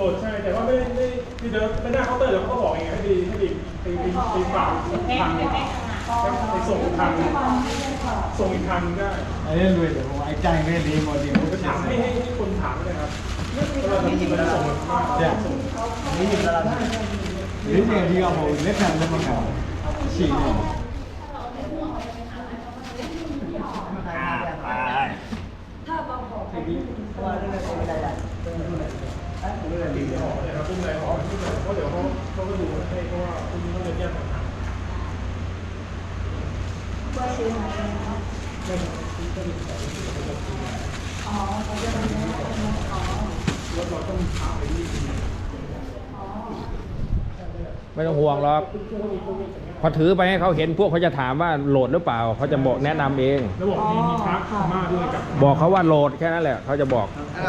โหลดใช่แต่ว่าไม่ได้ไม่เดินไปหน้าเคาน์เตอร์เดี๋ยวเขาก็บอกเองให้ดีให้ดีไปไปไปฝากทางไปส่งทางส่งอีกทางได้ไอ้เรื่องรวยเดี๋ยวผมไอ้ใจไม่ดีหมดเดียวไปถามให้ให้คนถามเลยครับเราจะมีมันส่งมาส่งนี่อยู่ตลาดนี่เนี่ยที่เอาผมเล็กทำแล้วมันกันสี่เนี่ย นะครับพวกนายขอเพราะเดี๋ยวเขาเขาก็ดูให้เพราะว่าพวกนี้เขาจะแยกต่างหาก ไม่ต้องห่วงหรอกพอถือไปให้เขาเห็นพวกเขาจะถามว่าโหลดหรือเปล่า เขาจะบอกแนะนำเองบอกมีมีพระม่าด้วยบอกเขาว่าโหลดแค่นั้นแหละ เขาจะบอก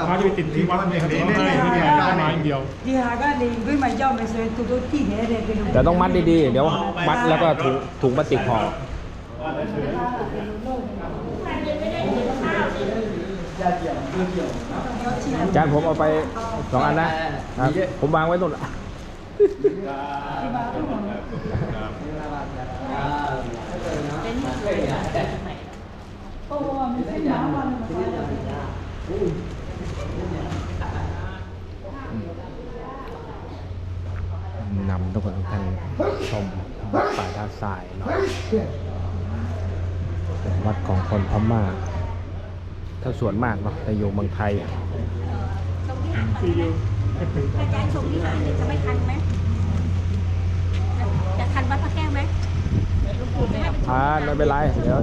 พระที่ไปติดที่วัดเนี่ยครับไม่ได้ไม่ได้ได้มาอย่างเดียว दिहागाले गइमा जाउँ यसो यस्तो रोटी हेरेर แต่ต้องมัดดีๆ เดี๋ยวมัดแล้วก็ถุงถุงพลาสติกห่อ จานผมเอาไปสองอันนะครับผมวางไว้นู่นนำทุกคนทุกท่านชมวัดป่าท่าทรายเนาะเป็น วัดของคนพม่า ถ้าส่วนมากเนาะแต่อยู่เมืองไทยอาจารย์ส่งที่หาเนี่ยจะไม่ทันไหมจะจะทันวัดพระแก้วไหมหลวงปู่ไม่ให้อ่าไม่เป็นไร เดี๋ยว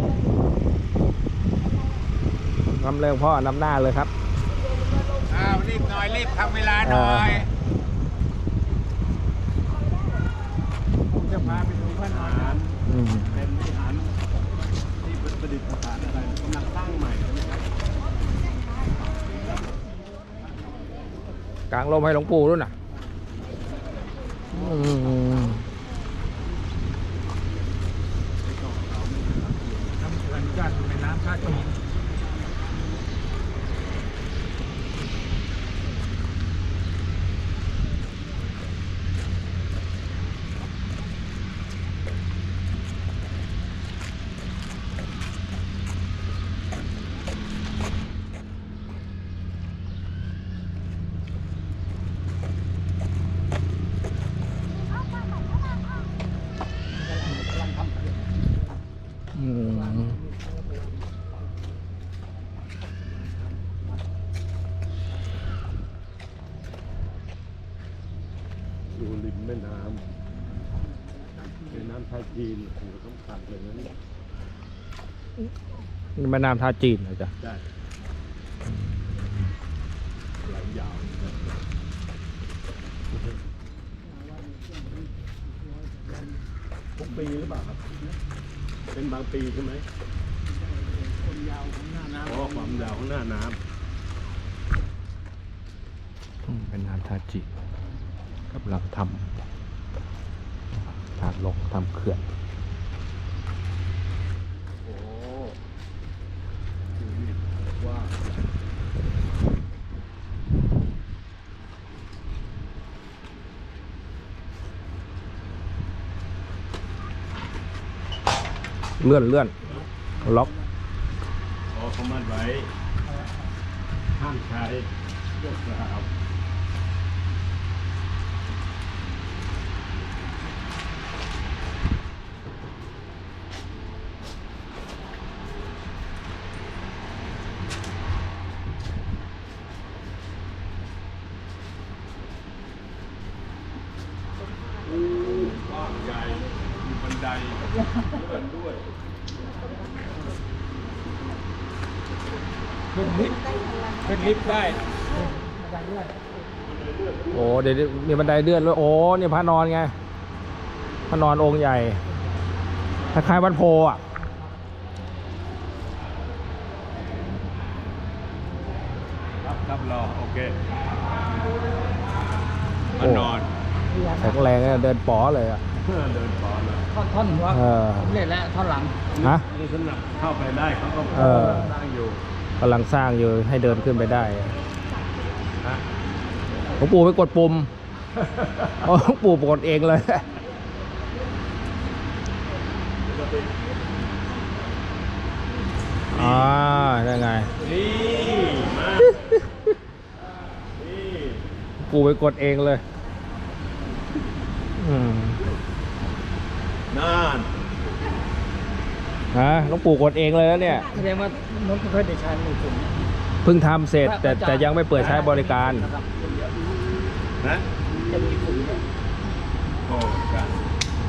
นำเรื่องพ่อนำหน้าเลยครับอ้าวรีบหน่อยรีบทำเวลาหน่อยจะพาไปดูพระนอนอืมเป็นวิหารที่ประดิษฐานอะไรกำลังสร้างใหม่นะครับ กลางลมให้หลวงปู่ด้วยนะอืม ทำเขื่อนกั้นแม่น้ำท่าจีน อืม อยู่ริมแม่น้ำแม่น้ำท่าจีนโอ้โหสำคัญเลยนะเนี่ย นี่ แม่น้ำท่าจีนเหรอจ๊ะได้ไหลยาวทุกปีหรือเปล่าครับ เป็นบางปีใช่ไหมความยาวของหน้าน้ำอ๋อความยาวของหน้าน้อืมเป็นน้ำท่าจีนกำลังทำทางลงทำเขื่อนำโอ้คือนี่ว่า เลื่อนเลื่อนล็อกขอเขามัดไว้ห้ามใช้ยกราวกว้างใหญ่มีบันไดเลื่อนด้วย เป็นลิฟต์ได้โอ้เดี๋ยวนี้มีบันไดเลื่อนด้วยโอ้เนี่ยพระนอนไงพระนอนองค์ใหญ่คล้ายๆวัดโพอะรับรับรอโอเคโอ้มานอนแข็งแรงอะเดินป๋อเลยอะเดินต่อเลยท่อนท่อนหัวเออผมเล่นแล้วท่อนหลังฮะนี่สนับเข้าไปได้เขาก็เออสร้างอยู่ กำลังสร้างอยู่ให้เดินขึ้นไปได้ฮะหลวงปู่ไปกดปุ่มเอาหลวงปู่กดเองเลยอ่าได้ไง นี่มานี่ปู่ไปกดเองเลย อืมน่าน ฮะหลวงปู่กดเองเลยแล้วเนี่ยแสดงว่ารถไม่ค่อยได้ใช้มือถือเพิ่งทำเสร็จแต่แต่ยังไม่เปิดใช้บริการ นะจะมีฝุ่นเนี่ยโอ้กัน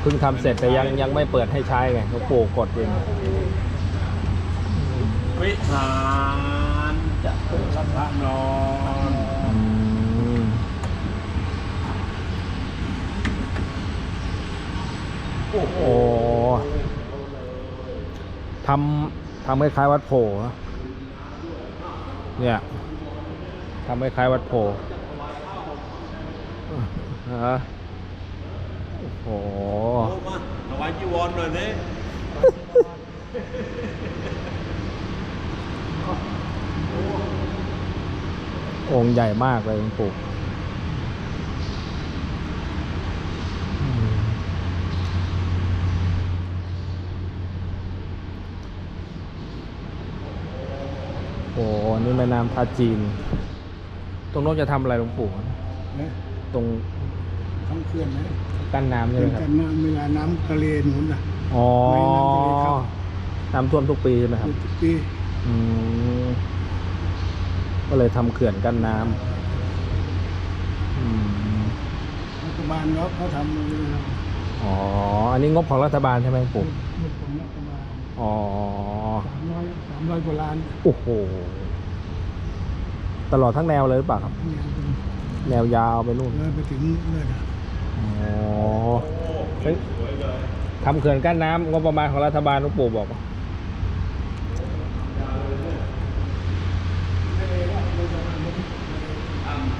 เพิ่งทำเสร็จแต่ยังยังไม่เปิดให้ใช้ไงหลวงปู่กดเองวิหารจะเป็นรับพระนอนอืมโอ้โห ทำทำคล้ายๆวัดโพธิ์นะเนี่ยทำคล้ายๆวัดโพธิ์ฮะโอ้โหโอ้มาถวายจีวรหน่อยนี่องค์ใหญ่มากเลยหลวงปู่อืมโอ้โห นี่แม่น้ำท่าจีน ตรงโน้นจะทำอะไรหลวงปู่ตรงทั้งเขื่อนนะกั้นน้ำใช่เป็ไหมนครับกันน้ำเวลาน้ำทะเลหนุนน่ะอ๋อไม่น้ำทะเลเข้าน้ำท่วมทุกปีใช่ไหมครับทุกปีอืมก็เลยทำเขื่อนกั้นน้ำอืมรัฐบาลเขาเขาทำเลยนะอ๋อ อันนี้งบของรัฐบาลใช่ไหมหลวงปู่งบของรัฐบาลอ๋อสามร้อยสามร้อยกว่าล้าน โอ้โห ตลอดทั้งแนวเลยหรือเปล่าครับเนี่ยเป็นแนวยาวไปนู่นเลยไปถึงเลยนะอ๋อเฮ้ยทำเขื่อนกั้นน้ำงบประมาณของรัฐบาลหลวงปู่บอก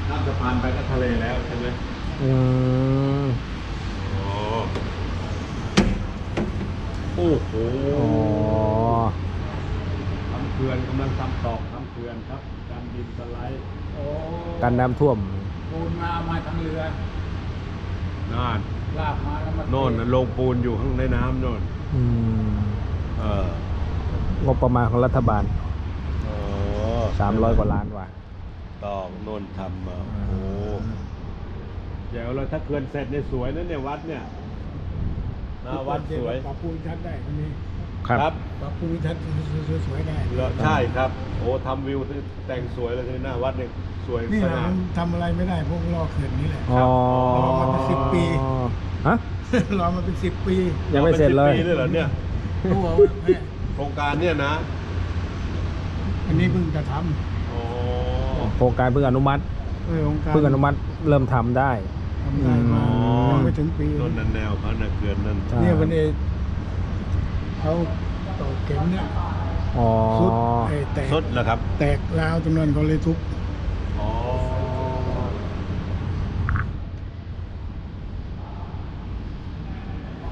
ข้ามสะพานไปก็ทะเลแล้วใช่ไหมอืมโอ้โอ้โหอ๋อ ทำเขื่อนกำลังทำตอกทำเขื่อนครับการ ดินสไลด์กันน้ำท่วม ปูนมามาทางเรือน่านลากมาแล้วมาโน่นน่ะลงปูนอยู่ข้างในน้ำโน่นอืมเอองบประมาณของรัฐบาล โอ้สามร้อยกว่าล้านว่ะ ตอกโน่นทำมาโอ้เดี๋ยวเราถ้าเขื่อนเสร็จเนี่ยสวยนะเนี่ยวัดเนี่ยหน้าวัดสวย ปรับภูมิทัศน์ได้คนนี้ครับ ปรับภูมิทัศน์สวยๆได้เหรอใช่ครับ โอ้ทำวิวแต่งสวยเลยทีหน้าวัดเนี่ยสวยนี่สแหละง่ามันทำอะไรไม่ได้พวกรอเขื่อนนี้แหละ อ๋อรอมาเป็นสิบปี ฮะ รอมาเป็นสิบปียังไม่เสร็จเลย ป็นสิบปีเลยเหรอเนี่ยรู้ว่าแม่โครงการเนี่ยนะอันนี้เพิ่งจะทโอ้โครงการเพิ่งอนุมัติำเออองค์การเพิ่งอนุมัติเริ่มทำได้ ทำได้มาอ๋อยังไม่ถึงปี ต้นนันแนวเขาน่ะเขื่อนนั่น ใช่ เนี่ยวันนี้เขาตอกเข็มเนี่ยอ๋อสุดไอ้แตกสุดเหรอครับ แตกราวจำนวนเขาเลยทุบอ๋อ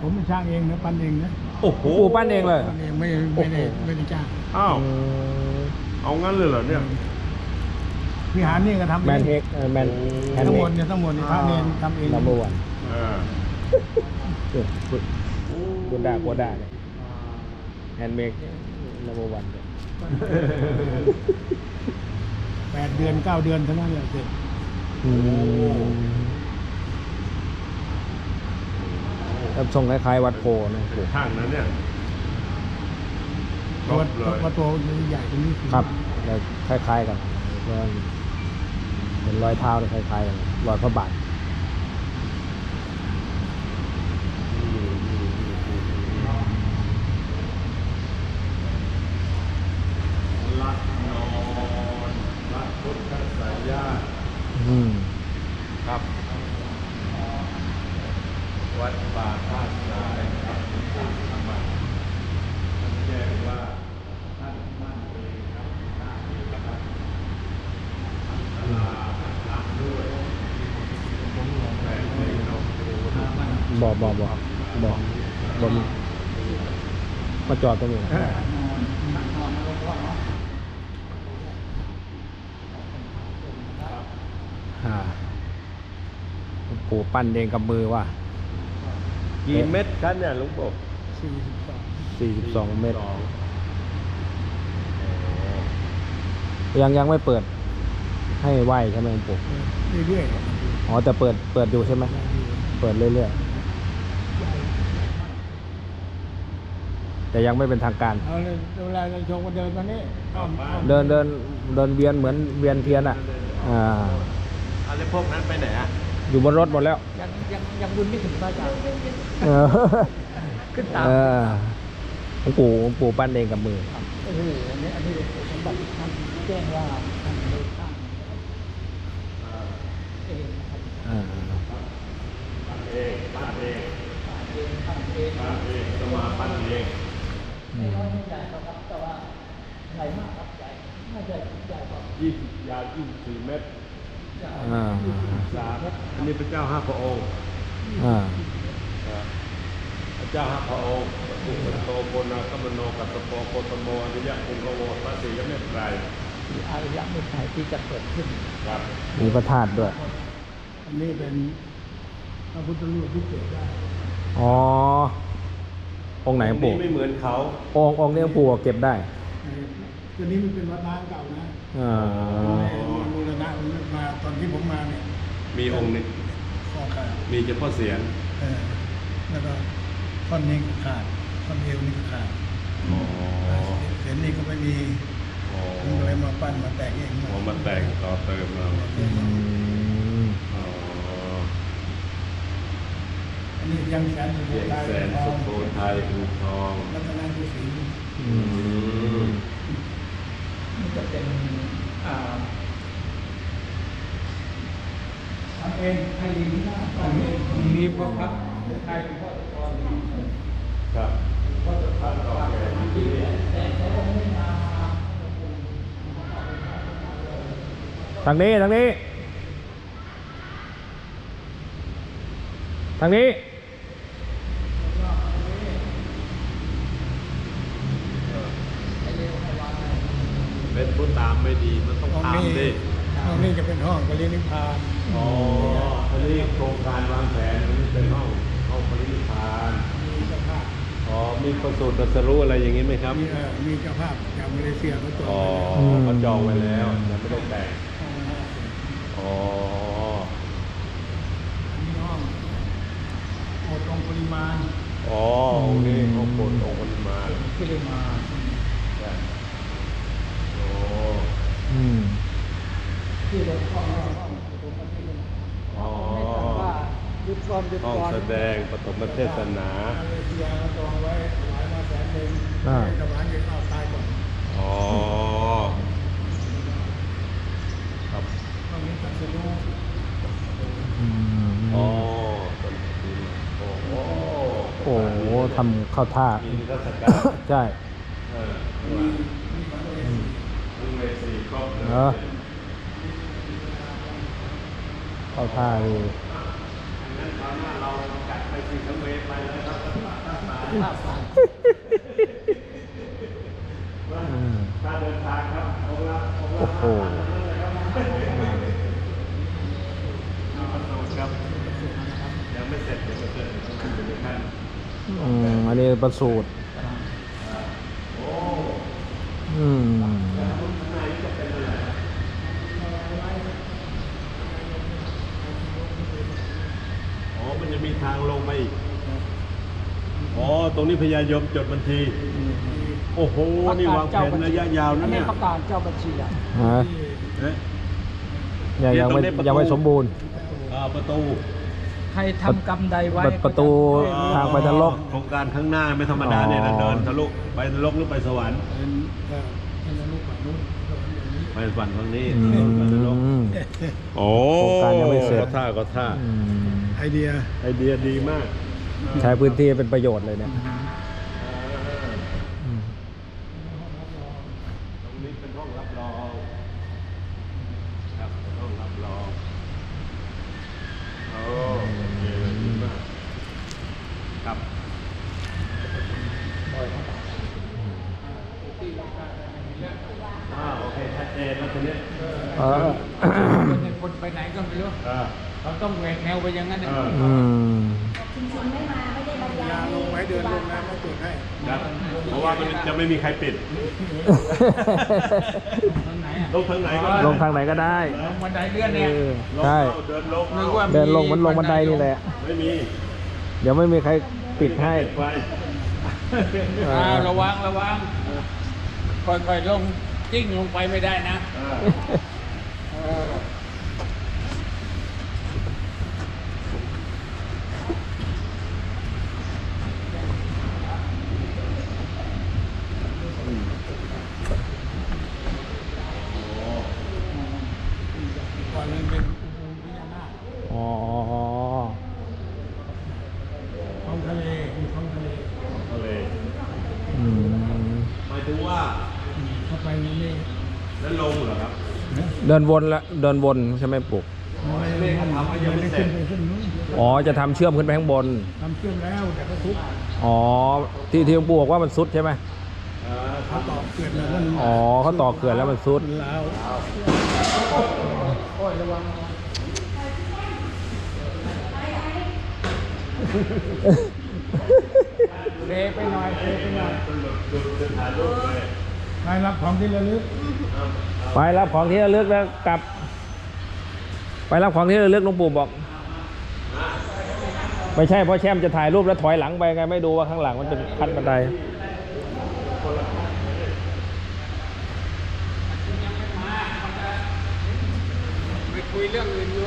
ผมเป็นช่างเองนะปั้นเองนะโอ้โหปู่ปั้นเองเลย ปั้นเองไม่ไม่ได้โอ้โหไม่ได้จ้างอ้าวอืมเอางั้นเลยเหรอเนี่ย วิหารนี่ก็ทำแมนเฮเองกเออแมนแฮนทั้งเมหมดดเนี่ยทั้งหมดเนี่ยพระเนนทำเองนัมเบอร์วันเออบุนดากัวดาเนี่ย แฮนด์เมดนัมเบอร์วันเนี่ยแปดเดือนเก้าเดือนเท่านั้นแหละเสร็จอืมแล้วทรงคล้ายๆวัดโพนะปู่ช่างนั้นเนี่ยครตัวบเลยตัวตัวใหญ่ตรงนี้ครับแล้วคล้ายๆกันแล้วเป็นรอยเท้าเนี่ยคล้ายๆกันรอยพระบาท รักนอนรักพุทธสายญาติ อืม ครับ วัดป่าท่าทรายครับธรรมะท่านแจ้งว่าท่านมั่นเองครับหน้าที่ครับท่านตลาท่านด้วยแฟนเพลงเราดูท่านมั่น บอกบอกบอกบอกบนมาจอดตรงนี้นะอ่าปู่ปั้นเองกับมือว่ะกี่เม็ดกันเนี่ยหลุงปู่42เมตรสองยังยังไม่เปิด ให้ไหวใช่ไหมหลวงปู่เรื่อยอ๋อแต่เปิดเปิดอยู่ใช่ไหมเปิดเรื่อยๆ แต่ยังไม่เป็นทางการๆเอาเลยเวลาเราชมก็เดินมานี่อ้อมอ้อมเดินเดินเดินเวียนเหมือนเวียนเทียนอะอ่าอะไรพวกนั้นไปไหนอะอยู่บนรถหมดแล้วยังยังยังบุญไม่ถึงพระอาจารย์เออขึ้นตามเออหลวงปู่หลวงปู่ปั้นเองกับมือ โอ้โหอันนี้อันนี้สมบัติท่านแจ้งว่าท่านได้สร้างเองนะครับอ่าเองปั้นเองปั้นเองปั้นเองจะมาปั้นเอง อืมไม่ใหญ่หรอกครับ แต่ว่าใหญ่มากครับใหญ่น่าจะใหญ่กว่ายี่สิบยาวยี่สิบสี่เมตรใหญ่อ่าสามอันนี้พระเจ้าห้าพระองค์อ่าพระเจ้าห้าพระองค์ปุตโตโกนาคมโนกัสสโปโคตโมอริยะปุงกโวพระศรียเมตไตรที่อารยะไม่ใช่ที่จะเกิดขึ้นครับมีพระธาตุด้วย อันนี้เป็นพระพุทธรูปที่เกิดได้อ๋อ องค์ไหนหลวงปู่ไม่เหมือนเขาองค์องค์นี้หลวงปู่เก็บได้ตัวนี้มันเป็นวัดล้างเก่านะอ่าบูรณะมันมาตอนที่ผมมาเนี่ย มีองค์หนึงคอขาดมีเฉพาะเสียงเออแล้วก็ท่อนนี้ก็ขาดท่อนเอวนี่ก็ขาดอ๋อเส้นนี้ก็ไม่มีอ๋อผมก็เลยมาปั้นมาแตกเองอ๋อมาแต่งต่อเติมเรา อืม อ๋อ อันนี้ ยังแสนสุโขเพียงทัยแสนทอสุงโขทัยอูทองรัตนโกสินทร์อืมนี่จะเป็นอ่าทำเองให้ลิงนะทำเองมีพระพักตร์ไทยเป็นพ่อตะกอนครับวัดพระต่อแก่ที่นี่ทางนี้ ทางนี้ ทางนี้ เป็นผู้ตามไม่ดีมันต้องห้องตามนี้ดิห้องนี้จะเป็นห้องปรินิพพานอ๋ออันนี้โครงการวางแผนอันนี้เป็นห้องห้องปรินิพพานมีเจ้าภาพอ๋อมีประสูติตรัสรู้อะไรอย่างนี้ไหมครับมีเอ่อมีเจ้าภาพจากมาเลเซียเขาจองอ๋ออืมเขาจองไว้แล้วยังไม่ได้แต่งห้องห้าสิบอ๋ออันนี้ห้องโอตรงปริมาณอ๋อองค์นี้ห้องโปรดองค์ปริมาณที่ได้มาโอ้ อืมที่เราห้องห้องโอตรงปริมาณอ๋อไม่ต่างว่ายุดก่อนยุดห้องก่อนแสดงปฐมเทศนามาเลเซียเขาจองไว้ถวายมาแสนหนึ่งอ่าถวายเงินเอาตายก่อนอ๋อ ครับห้องนี้ตัดสินรู้อืมอ๋อต้นดินโอ้โหโอ้โหทำเข้าท่า มีนิทรรศการ ใช่ เออ มีมีมาเลเซีย ลุง เลยสี่ครอบเลยเออเข้าท่าดีงั้นคราวหน้าเราจัดไปสี่สังเวชไปเลยครับอืมถ้าเดินทางครับเอาละเอาละโอ้โหครับยังไม่เสร็จยังไม่เสร็จต้องอยู่ในขั้นอืมอันนี้ประสูตรโอ้อืม ข้างในจะเป็นอะไรอ๋อ มันจะมีทางลงไปอีก อ๋อ ตรงนี้ พญายมจดบัญชี โอ้โห นี่วางแผนระยะยาวนะเนี่ยประกาศเจ้าบัญชีอะฮะเอ๊ะ ยังยังไม่เนี่ยตรงนี้ประตู ยังไม่สมบูรณ์ อ่าประตูใครทำกรรมใดไว้ประตู ทางไปนรก โครงการข้างหน้าไม่ธรรมดาเนี่ยนะอ๋อเดินทะลุไปนรกหรือไปสวรรค์เป็นเอ่อเป็นอนุฝั่งนู้นสวรรค์อย่างนี้ไปสวรรค์ฝั่งนี้อืไปนรกม โอ้โครงการยังไม่เสร็จ ก็ท่าก็ท่า อืมไอเดียไอเดียดีมาก ใช้พื้นที่เป็นประโยชน์เลยเนี่ยอืมตรงนี้เป็นห้องรับรองครับเป็นห้องรับรองโอ้โอเคเลยดีมากครับอ่าโอเคชัดเจนแล้วทีนี้เออคนไปไหนก็ไม่รู้อ่า เขาต้องแหวกแนวไปอย่างนั้นน่ะเอออืม ชุมชนไม่มาไม่ได้บรรยายลงไว้เดินลงนะไม่ตรวจให้นะเพราะว่ามันจะไม่มีใครปิดทางไหนอะลงทางไหนก็ลงทางไหนก็ได้ลงบันไดเลื่อนเอเนี่ยอลงใช่ เข้าเดินลงนึกเข้าว่าเดินลงมันลงบันไดนี่แหละ ไม่มีเดี๋ยวไม่มีใครปิดให้ไฟเออ่าอระวังระวังค่อยๆลงจิ้งลงไปไม่ได้นะ เออ ก่อนมันเป็นอุโมงค์พญานาค อ๋อ ท้องทะเลมีท้องทะเล ทะเล อืม หมายถึงว่า เข้าไปนี่นี่นั้นลงเหรอครับเดินวนละเดินวนใช่ไหมปลูกเลขเขาทำให้ยังไม่เสร็จขึ้นไปขึ้นนู้นอ๋อจะทำเชื่อมขึ้นไปข้างบนทำเชื่อมแล้วแต่ก็ทุกอ๋อที่ที่หลวงปู่บอกว่ามันซุดใช่ไหมเขาต่อเกิดแล้วมันอ๋อเขาต่อเขื่อนแล้วมันซุดลาวโอ้ยระวังเลไปหน่อยเลไปหน่อย ใครรับของที่ระลึก ไปรับของที่ระลึกแล้วกลับ ไปรับของที่ระลึกหลวงปู่บอก ไม่ใช่เพราะแช่มจะถ่ายรูปแล้วถอยหลังไปไงไม่ดูว่าข้างหลังมันเป็นคันบันไดไปคุยเรื่องอื่นอยู่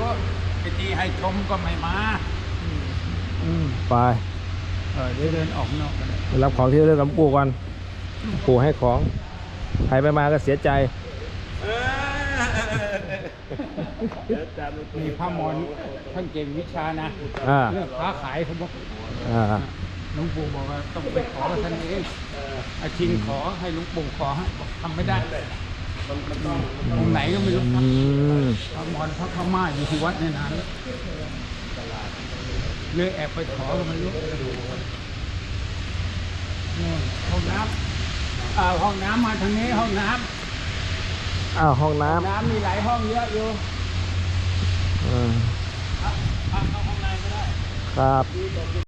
ไอ้ที่ให้ชมก็ไม่มาอืมไปเออเดี๋ยวเดินออกนอกกันไปรับของที่ระลึกหลวงปู่ก่อนหลวงปู่ให้ของ ใครไปมาก็เสียใจมีพระมรท่านเก่งวิชานะอ่าเรื่องค้าขายเขาบอกอ่าหลวงปู่บอกว่าต้องไปขอท่านเองอาชินขอให้หลวงปู่ขอให้บอกทำไม่ได้องค์ไหนก็ไม่รู้อืมพระมรพระพม่าอยู่ที่วัดในนานแล้วเลยแอบไปขอก็ไม่รู้นู่นห้องน้ำ อ่าห้องน้ำมาทางนี้ห้องน้ำอ้าวห้องน้น้ำมีหลายห้องเยอะอยู่ำอืมพักเข้าห้องในก็ได้ ครับ